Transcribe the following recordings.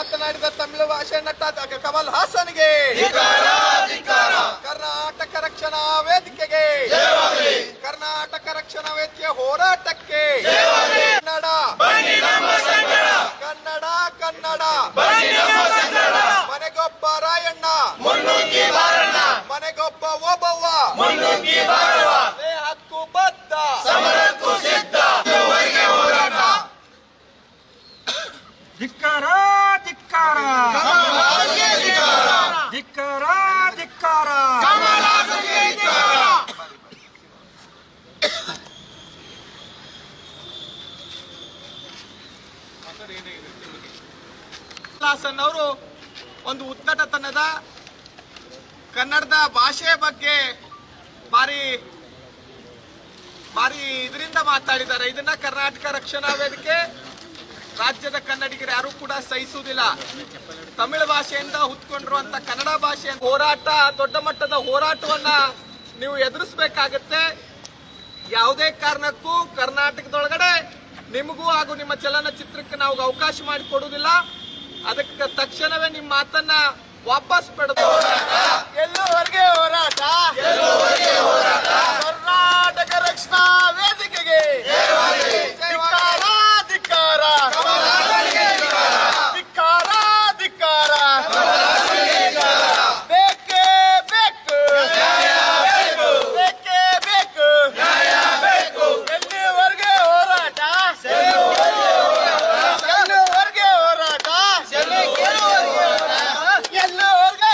ಮಾತನಾಡಿದ ತಮಿಳು ಭಾಷೆ ನಟ ಕಮಲ್ ಹಾಸನ್ಗೆ. ಕರ್ನಾಟಕ ರಕ್ಷಣಾ ವೇದಿಕೆಗೆ. ಕರ್ನಾಟಕ ರಕ್ಷಣಾ ವೇದಿಕೆಯ ಹೋರಾಟಕ್ಕೆ ಕನ್ನಡ ಕನ್ನಡ ಕನ್ನಡ ಮನೆಗೊಬ್ಬ ರಾಯಣ್ಣ ಮನೆಗೊಬ್ಬ ಓಬವ್ವ ಏ ಹಕ್ಕು ಬದ್ಧ ಧಿಕ್ಕಾರ ಧಿಕ್ಕಾರ ಧಿಕ್ಕಾರ ಧಿಕ್ಕಾರ ಹಾಸನ್ ಅವರು ಒಂದು ಉತ್ಕಟತನದ ಕನ್ನಡದ ಭಾಷೆ ಬಗ್ಗೆ ಭಾರಿ ಭಾರಿ ಇದರಿಂದ ಮಾತಾಡಿದ್ದಾರೆ. ಇದನ್ನ ಕರ್ನಾಟಕ ರಕ್ಷಣಾ ವೇದಿಕೆ, ರಾಜ್ಯದ ಕನ್ನಡಿಗರು ಯಾರು ಕೂಡ ಸಹಿಸುವುದಿಲ್ಲ. ತಮಿಳು ಭಾಷೆಯಿಂದ ಹುತ್ಕೊಂಡಿರುವಂತ ಕನ್ನಡ ಭಾಷೆ ಹೋರಾಟ, ದೊಡ್ಡ ಮಟ್ಟದ ಹೋರಾಟವನ್ನ ನೀವು ಎದುರಿಸಬೇಕಾಗತ್ತೆ. ಯಾವುದೇ ಕಾರಣಕ್ಕೂ ಕರ್ನಾಟಕದೊಳಗಡೆ ನಿಮಗೂ ಹಾಗೂ ನಿಮ್ಮ ಚಲನಚಿತ್ರಕ್ಕೆ ನಾವು ಅವಕಾಶ ಮಾಡಿಕೊಡುವುದಿಲ್ಲ. ಅದಕ್ಕೆ ತಕ್ಷಣವೇ ನಿಮ್ಮ ಮಾತನ್ನ ವಾಪಸ್ ಪಡೆದು ಹೊರಗೆ ಹೋರಾಟ ಕರ್ನಾಟಕ ರಕ್ಷಣಾ ವೇದಿಕೆಗೆ ಧಿಕ್ಕಾರ ಧಿಕ್ಕಾರ ಧಿಕ್ಕಾರ ಧಿಕ್ಕಾರ ಬೇಕೇ ಬೇಕು ಬೇಕೇ ಬೇಕು ಎಲ್ಲಿವರೆಗೆ ಹೋರಾಟ ಎಲ್ಲಿವರೆಗೆ ಹೋರಾಟ ಎಲ್ಲಿವರೆಗೆ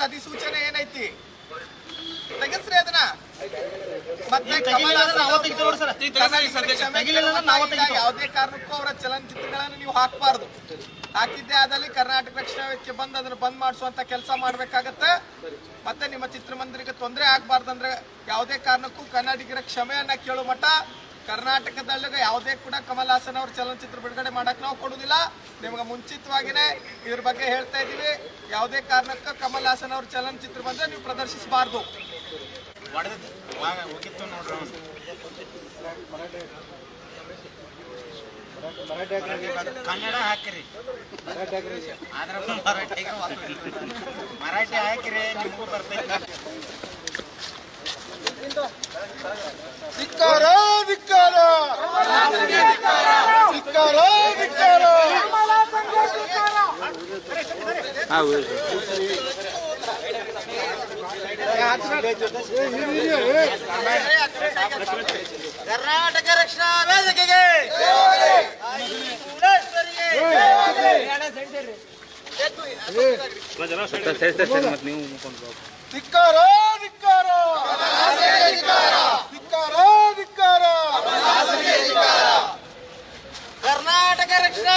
ಅಧಿಸೂಚನೆ ಏನೈತಿ ತೆಗೆಸ್ರಿ ಅದನ್ನ ಮತ್ತೆ ಯಾವುದೇ ಕಾರಣಕ್ಕೂ ಅವರ ಚಲನಚಿತ್ರಗಳನ್ನು ನೀವು ಹಾಕಬಾರ್ದು. ಹಾಕಿದ್ದೇ ಆದಲ್ಲಿ ಕರ್ನಾಟಕ ರಕ್ಷಣಾ ವೇದಿಕೆ ಬಂದು ಅದನ್ನ ಬಂದ್ ಮಾಡಿಸುವಂತ ಕೆಲಸ ಮಾಡ್ಬೇಕಾಗತ್ತೆ. ಮತ್ತೆ ನಿಮ್ಮ ಚಿತ್ರಮಂದಿರಕ್ಕೆ ತೊಂದರೆ ಆಗ್ಬಾರ್ದಂದ್ರೆ ಯಾವುದೇ ಕಾರಣಕ್ಕೂ ಕನ್ನಡಿಗರ ಕ್ಷಮೆಯನ್ನ ಕೇಳೋ ಮಟ್ಟ ಕರ್ನಾಟಕದಲ್ಲಿ ಯಾವುದೇ ಕೂಡ ಕಮಲ್ ಹಾಸನ್ ಅವ್ರ ಚಲನಚಿತ್ರ ಬಿಡುಗಡೆ ಮಾಡಕ್ ನಾವು ಕೊಡುದಿಲ್ಲ. ನಿಮ್ಗೆ ಮುಂಚಿತವಾಗಿನೇ ಇದ್ರ ಬಗ್ಗೆ ಹೇಳ್ತಾ ಇದೀವಿ ಯಾವುದೇ ಕಾರಣಕ್ಕೂ ಕಮಲ್ ಹಾಸನ್ ಅವ್ರ ಚಲನಚಿತ್ರ ಬಂದ್ರೆ ನೀವು ಪ್ರದರ್ಶಿಸಬಾರ್ದು. ಕನ್ನಡ ಹಾಕಿರಿ ಮರಾಠಿ ಹಾಕಿರಿ ನಿಮಗೂ ಬರ್ತೈತಿ ಧಿಕ್ಕಾರ ಧಿಕ್ಕಾರ ಧಿಕ್ಕಾರ ಧಿಕ್ಕಾರ ಕರ್ನಾಟಕ ರಕ್ಷಣಾ ವೇದಿಕೆಗೆ ಧಿಕ್ಕಾರ ಧಿಕ್ಕಾರ. ಧಿಕ್ಕಾರ ಧಿಕ್ಕಾರ. ಕರ್ನಾಟಕ ರಕ್ಷಣಾ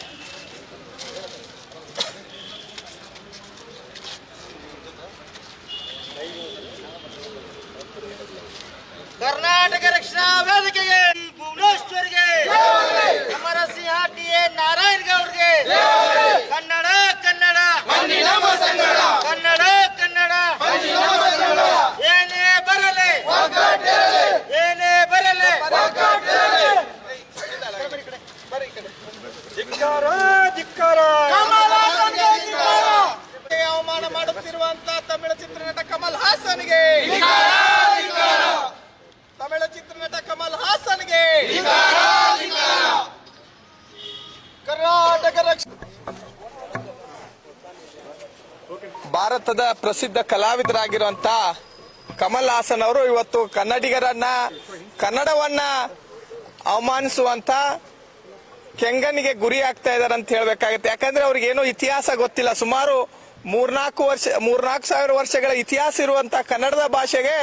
ಕರ್ನಾಟಕ ರಕ್ಷಣಾ ವೇದಿಕೆಗೆ ಭುವನೇಶ್ವರಿಗೆ ಅಮರಸಿಂಹ ಟಿ ಎ ನಾರಾಯಣ್ ಗೌಡ್ಗೆ ಕನ್ನಡ ಕನ್ನಡ ಕನ್ನಡ ಕನ್ನಡ ಏನೇ ಬರಲಿ ಏನೇ ಬರಲಿ ಧಿಕ್ಕಾರ ಧಿಕ್ಕಾರ ಕಮಲ್ ಹಾಸನ್ಗೆ ಧಿಕ್ಕಾರ. ಅವಮಾನ ಮಾಡುತ್ತಿರುವಂತ ತಮಿಳು ಚಿತ್ರನಟ ಕಮಲ್ ಹಾಸನ್ಗೆ ತಮಿಳು ಚಿತ್ರನಟ ಕಮಲ್ ಹಾಸನ್ಗೆ ಭಾರತದ ಪ್ರಸಿದ್ಧ ಕಲಾವಿದರಾಗಿರುವಂತ ಕಮಲ್ ಹಾಸನ್ ಅವರು ಇವತ್ತು ಕನ್ನಡಿಗರನ್ನ, ಕನ್ನಡವನ್ನ ಅವಮಾನಿಸುವಂತ ಕೆಂಗನಿಗೆ ಗುರಿ ಆಗ್ತಾ ಇದಾರೆ ಅಂತ ಹೇಳ್ಬೇಕಾಗತ್ತೆ. ಯಾಕಂದ್ರೆ ಅವ್ರಿಗೆ ಏನೋ ಇತಿಹಾಸ ಗೊತ್ತಿಲ್ಲ. ಸುಮಾರು ಮೂರ್ನಾಲ್ಕು ವರ್ಷ, ಮೂರ್ನಾಲ್ಕು ಸಾವಿರ ವರ್ಷಗಳ ಇತಿಹಾಸ ಇರುವಂತ ಕನ್ನಡದ ಭಾಷೆಗೆ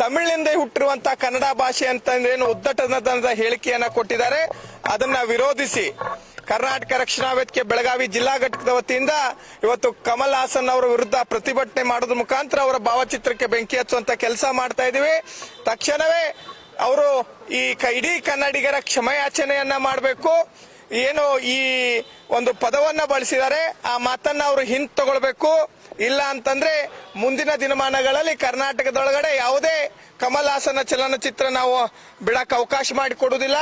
ತಮಿಳಿನಿಂದ ಹುಟ್ಟಿರುವಂತಹ ಕನ್ನಡ ಭಾಷೆ ಅಂತಂದ್ರೇನು ಉದ್ದಟನದ ಹೇಳಿಕೆಯನ್ನ ಕೊಟ್ಟಿದ್ದಾರೆ. ಅದನ್ನ ವಿರೋಧಿಸಿ ಕರ್ನಾಟಕ ರಕ್ಷಣಾ ವೇದಿಕೆ ಬೆಳಗಾವಿ ಜಿಲ್ಲಾ ಘಟಕದ ವತಿಯಿಂದ ಇವತ್ತು ಕಮಲ್ ಹಾಸನ್ ಅವರ ವಿರುದ್ಧ ಪ್ರತಿಭಟನೆ ಮಾಡೋದ್ರ ಮುಖಾಂತರ ಅವರ ಭಾವಚಿತ್ರಕ್ಕೆ ಬೆಂಕಿ ಹಚ್ಚುವಂತ ಕೆಲಸ ಮಾಡ್ತಾ ಇದೀವಿ ತಕ್ಷಣವೇ ಅವರು ಈ ಇಡೀ ಕನ್ನಡಿಗರ ಕ್ಷಮೆಯಾಚನೆಯನ್ನ ಮಾಡಬೇಕು. ಏನು ಈ ಒಂದು ಪದವನ್ನ ಬಳಸಿದ್ದಾರೆ, ಆ ಮಾತನ್ನ ಅವರು ಹಿಂದ್ ತಗೊಳ್ಬೇಕು. ಇಲ್ಲ ಅಂತಂದ್ರೆ ಮುಂದಿನ ದಿನಮಾನಗಳಲ್ಲಿ ಕರ್ನಾಟಕದೊಳಗಡೆ ಯಾವುದೇ ಕಮಲ್ ಹಾಸನ ಚಲನಚಿತ್ರ ನಾವು ಬಿಡಕ್ ಅವಕಾಶ ಮಾಡಿ ಕೊಡುವುದಿಲ್ಲ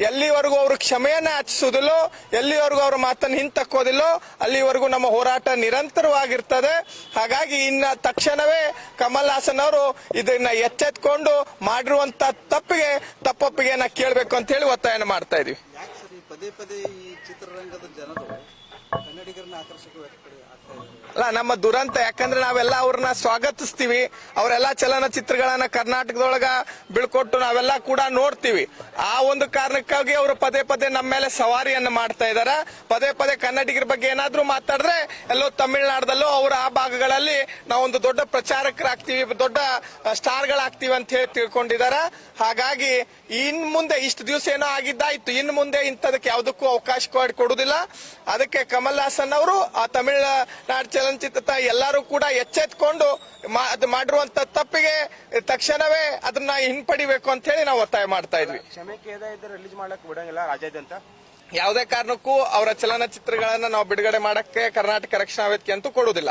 ಎಲ್ಲಿವರೆಗೂ ಅವರು ಕ್ಷಮೆಯನ್ನ ಯಾಚಿಸುವುದಿಲ್ಲೋ ಎಲ್ಲಿವರೆಗೂ ಅವ್ರ ಮಾತನ್ನ ಹಿಂತಕ್ಕೋದಿಲ್ಲೋ ಅಲ್ಲಿವರೆಗೂ ನಮ್ಮ ಹೋರಾಟ ನಿರಂತರವಾಗಿರ್ತದೆ. ಹಾಗಾಗಿ ಇನ್ನ ತಕ್ಷಣವೇ ಕಮಲ್ ಅವರು ಇದನ್ನ ಎಚ್ಚೆತ್ಕೊಂಡು ಮಾಡಿರುವಂತ ತಪ್ಪಿಗೆ, ತಪ್ಪೊಪ್ಪಿಗೆಯನ್ನ ಕೇಳಬೇಕು ಅಂತ ಹೇಳಿ ಒತ್ತಾಯನ ಮಾಡ್ತಾ ಇದೀವಿ. ಪದೇ ಪದೇ ಈ ಚಿತ್ರರಂಗದ ಜನರು ಕನ್ನಡಿಗರನ್ನ ಆಕರ್ಷಕ ವ್ಯಕ್ತಿ ಆಗ್ತಾ ಇದ್ದಾರೆ ಅಲ್ಲ, ನಮ್ಮ ದುರಂತ, ಯಾಕಂದ್ರೆ ನಾವೆಲ್ಲ ಅವ್ರನ್ನ ಸ್ವಾಗತಿಸ್ತೀವಿ. ಅವರೆಲ್ಲ ಚಲನಚಿತ್ರಗಳನ್ನ ಕರ್ನಾಟಕದೊಳಗ ಬೀಳ್ಕೊಟ್ಟು ನಾವೆಲ್ಲ ಕೂಡ ನೋಡ್ತೀವಿ. ಆ ಒಂದು ಕಾರಣಕ್ಕಾಗಿ ಅವರು ಪದೇ ಪದೇ ನಮ್ಮ ಮೇಲೆ ಸವಾರಿಯನ್ನು ಮಾಡ್ತಾ ಇದ್ದಾರೆ ಪದೇ ಪದೇ ಕನ್ನಡಿಗರ ಬಗ್ಗೆ ಏನಾದ್ರೂ ಮಾತಾಡಿದ್ರೆ, ಎಲ್ಲೋ ತಮಿಳುನಾಡದಲ್ಲೋ ಅವರ ಆ ಭಾಗಗಳಲ್ಲಿ ನಾವೊಂದು ದೊಡ್ಡ ಪ್ರಚಾರಕರಾಗ್ತೀವಿ, ದೊಡ್ಡ ಸ್ಟಾರ್ಗಳಾಗ್ತೀವಿ ಅಂತ ಹೇಳಿ ತಿಳ್ಕೊಂಡಿದ್ದಾರೆ ಹಾಗಾಗಿ, ಇನ್ ಮುಂದೆ ಇಷ್ಟು ದಿವಸ ಏನೋ ಆಗಿದ್ದಾಯ್ತು. ಇನ್ ಮುಂದೆ ಇಂಥದಕ್ಕೆ ಯಾವುದಕ್ಕೂ ಅವಕಾಶ ಕೊಡ್- ಕೊಡುದಿಲ್ಲ. ಅದಕ್ಕೆ ಕಮಲ್ ಹಾಸನ್ ಅವರು, ಆ ತಮಿಳುನಾಡು ಚಲನಚಿತ್ರ ಎಲ್ಲರೂ ಕೂಡ ಎಚ್ಚೆತ್ಕೊಂಡು ಮಾಡಿರುವಂತ ತಪ್ಪಿಗೆ ತಕ್ಷಣವೇ ಅದನ್ನ ಹಿಂಪಡಿಬೇಕು ಅಂತ ಹೇಳಿ ನಾವು ಒತ್ತಾಯ ಮಾಡ್ತಾ ಇದ್ವಿ. ಕ್ಷಮೆ ರಿಲೀಸ್ ಮಾಡಕ್ ಬಿಡಂಗಿಲ್ಲ ರಾಜ್ಯಾದ್ಯಂತ ಯಾವುದೇ ಕಾರಣಕ್ಕೂ ಅವರ ಚಲನಚಿತ್ರಗಳನ್ನ ನಾವು ಬಿಡುಗಡೆ ಮಾಡಕ್ಕೆ ಕರ್ನಾಟಕ ರಕ್ಷಣಾ ವೇದಿಕೆ ಅಂತೂ ಕೊಡುವುದಿಲ್ಲ.